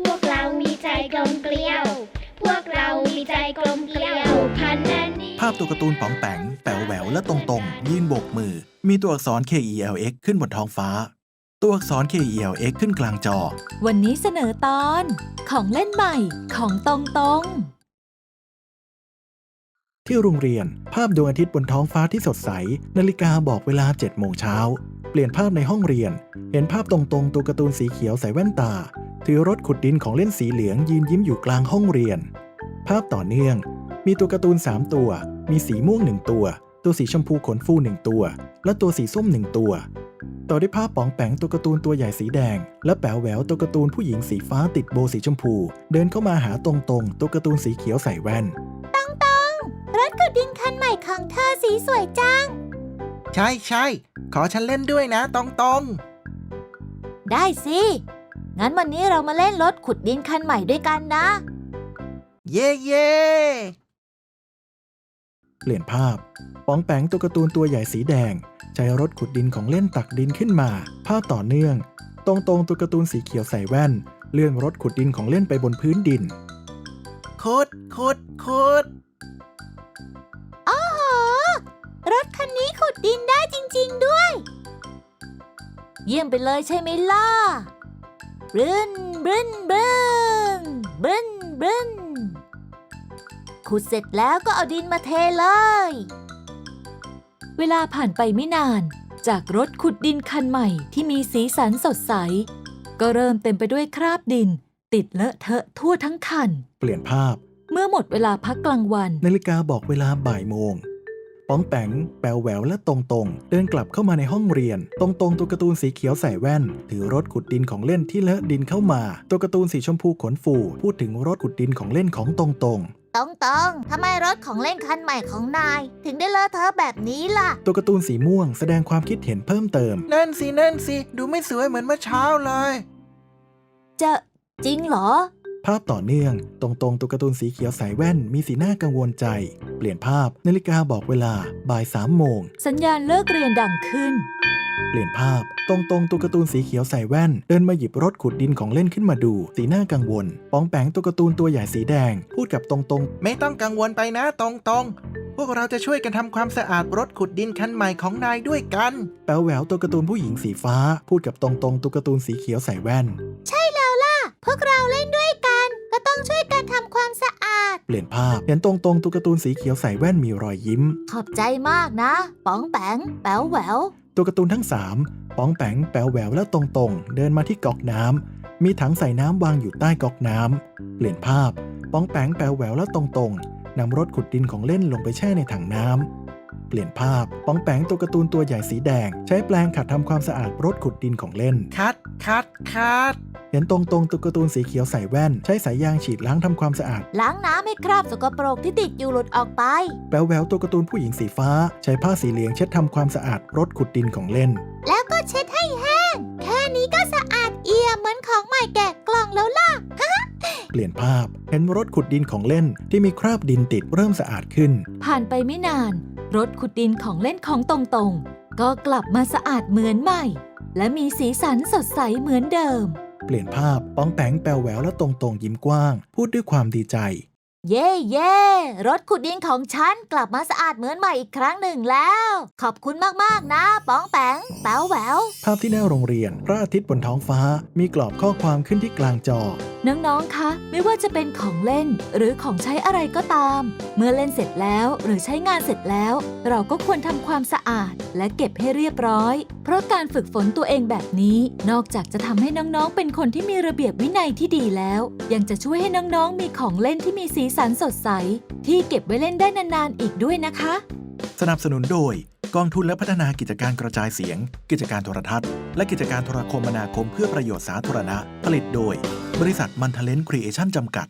พวกเรามีใจกลมเกลียว พวกเรามีใจกลมเกลียวพันนันนี้ภาพตัวการ์ตูนป๋องแปงแป๋วแหววและตรงตรงๆยืนโบกมือ มีตัวอักษร K E L X ขึ้นบนท้องฟ้า ตัวอักษร K E L X ขึ้นกลางจอ วันนี้เสนอตอนของเล่นใหม่ของตรงตรงที่โรงเรียน ภาพดวงอาทิตย์บนท้องฟ้าที่สดใส นาฬิกาบอกเวลา7โมงเช้า เปลี่ยนภาพในห้องเรียน เห็นภาพตรงๆ ตัวการ์ตูนสีเขียวใส่แว่นตา ถือรถขุดดินของเล่นสีเหลืองยืนยิ้มอยู่กลางห้องเรียน ภาพต่อเนื่อง มีตัวการ์ตูน 3 ตัว มีสีม่วง1ตัว ตัวสีชมพูขนฟู1ตัว และตัวสีส้ม1ตัว ต่อด้วยภาพป๋องแปงตัวการ์ตูนตัวใหญ่สีแดง และแป๋วแหววตัวการ์ตูนผู้หญิงสีฟ้าติดโบว์สีชมพู เดินเข้ามาหาตรงๆตัวการ์ตูนสีเขียวใส่แว่นรถขุดดินคันใหม่ของเธอสีสวยจัง ใช่ใช่ขอฉันเล่นด้วยนะตรงตรงได้สิ งั้นวันนี้เรามาเล่นรถขุดดินคันใหม่ด้วยกันนะๆเย่เย่เปลี่ยนภาพป๋องแปงตัวการ์ตูนตัวใหญ่สีแดง ใช้รถขุดดินของเล่นตักดินขึ้นมา ภาพต่อเนื่อง ตรงตรงๆตัวการ์ตูนสีเขียวใส่แว่น เลื่อนรถขุดดินของเล่นไปบนพื้นดินคุดคุดคุดโอ้โหรถคันนี้ขุดดินได้จริง ๆด้วย เยี่ยมไปเลยใช่ไหมล่ะ บึนบึนบึนบึนบึนขุดเสร็จแล้วก็เอาดินมาเทเลย เวลาผ่านไปไม่นาน จากรถขุดดินคันใหม่ที่มีสีสันสดใส ก็เริ่มเต็มไปด้วยคราบดิน ติดเลอะเทอะทั่วทั้งคัน เปลี่ยนภาพ เมื่อหมดเวลาพักกลางวัน นาฬิกาบอกเวลาบ่ายโมง ป๋องแปงแปวแหววและตรงตรงๆเดินกลับเข้ามาในห้องเรียน ตรงตรงๆตัวการ์ตูนสีเขียวใส่แว่น ถือรถขุดดินของเล่นที่เลอะดินเข้ามา ตัวการ์ตูนสีชมพูขนฟู พูดถึงรถขุดดินของเล่นของตรงตรงๆตรงตรงๆทำไมรถของเล่นคันใหม่ของนาย ถึงได้เลอะเทอะแบบนี้ล่ะ ตัวการ์ตูนสีม่วงแสดงความคิดเห็นเพิ่มเติม นั่นสิ นั่นสิ ดูไม่สวยเหมือนเมื่อเช้าเลย จะจริงเหรอ ภาพต่อเนื่อง ตรงๆตัวการ์ตูนสีเขียวใส่แว่น มีสีหน้ากังวลใจ เปลี่ยนภาพนาฬิกาบอกเวลาบ่ายสามโมง สัญญาณเลิกเรียนดังขึ้น เปลี่ยนภาพ ตรงๆตัวการ์ตูนสีเขียวใส่แว่น เดินมาหยิบรถขุดดินของเล่นขึ้นมาดู สีหน้ากังวลปองแปงตัวการ์ตูนตัวใหญ่สีแดง พูดกับตรงไม่ต้องกังวลไปนะตรงตรงๆ พวกเราจะช่วยกันทำความสะอาดรถขุดดินคันใหม่ของนายด้วยกันๆแป๋วแหววตัวการ์ตูนผู้หญิงสีฟ้า พูดกับตรงๆตัวการ์ตูนสีเขียวใส่แว่น ใช่แล้วล่ะ พวกเราเล่น เปลี่ยนภาพ เห็นตรงๆตัวการ์ตูนสีเขียวใส่แว่นมีรอยยิ้ม ขอบใจมากนะ ป๋องแปงแป๋วแหววตัวการ์ตูนทั้งสามป๋องแปงแป๋วแหววและตรงๆเดินมาที่ก๊อกน้ำมีถังใส่น้ำวางอยู่ใต้ก๊อกน้ำเปลี่ยนภาพ ป๋องแปงแป๋วแหววและตรงๆนำรถขุดดินของเล่นลงไปแช่ในถังน้ำเปลี่ยนภาพ ป๋องแปงตัวการ์ตูนตัวใหญ่สีแดง ใช้แปรงขัดทำความสะอาดรถขุดดินของเล่น คัดคัดคัด เห็นตรงๆตัวการ์ตูนสีเขียวใส่แว่น ใช้สายยางฉีดล้างทำความสะอาด ล้างน้ำให้คราบสกปรกที่ติดอยู่หลุดออกไปแป๋วแหววตัวการ์ตูนผู้หญิงสีฟ้า ใช้ผ้าสีเหลืองเช็ดทำความสะอาดรถขุดดินของเล่น แล้วก็เช็ดให้แห้ง แค่นี้ก็สะอาดเอี่ยมเหมือนของใหม่แกะกล่องแล้วล่ะเปลี่ยนภาพ เห็นรถขุดดินของเล่นที่มีคราบดินติดเริ่มสะอาดขึ้น ผ่านไปไม่นาน รถขุดดินของเล่นของตรงๆก็กลับมาสะอาดเหมือนใหม่ และมีสีสันสดใสเหมือนเดิม เปลี่ยนภาพป้องแปงแปลวแหววและตรงตรงๆยิ้มกว้าง พูดด้วยความดีใจ เย่เย่รถขุดดินของฉันกลับมาสะอาดเหมือนใหม่อีกครั้งหนึ่งแล้ว ขอบคุณมากๆนะป๋องแปงแป๋วแหววภาพที่หน้าโรงเรียน พระอาทิตย์บนท้องฟ้ามีกรอบข้อความขึ้นที่กลางจอ น้องๆ คะ ไม่ว่าจะเป็นของเล่น หรือของใช้อะไรก็ตาม เมื่อเล่นเสร็จแล้วหรือใช้งานเสร็จแล้ว เราก็ควรทำความสะอาด และเก็บให้เรียบร้อย เพราะการฝึกฝนตัวเองแบบนี้ นอกจากจะทำให้น้องๆ เป็นคนที่มีระเบียบวินัยที่ดีแล้ว ยังจะช่วยให้น้องๆ มีของเล่นที่มีสีสันสดใส ที่เก็บไว้เล่นได้นานๆ อีกด้วยนะคะ สนับสนุนโดย กองทุนและพัฒนากิจการกระจายเสียง กิจการโทรทัศน์ และกิจการโทรคมนาคมเพื่อประโยชน์สาธารณะ ผลิตโดย บริษัทมันเทเลนครีเอชั่นจำกัด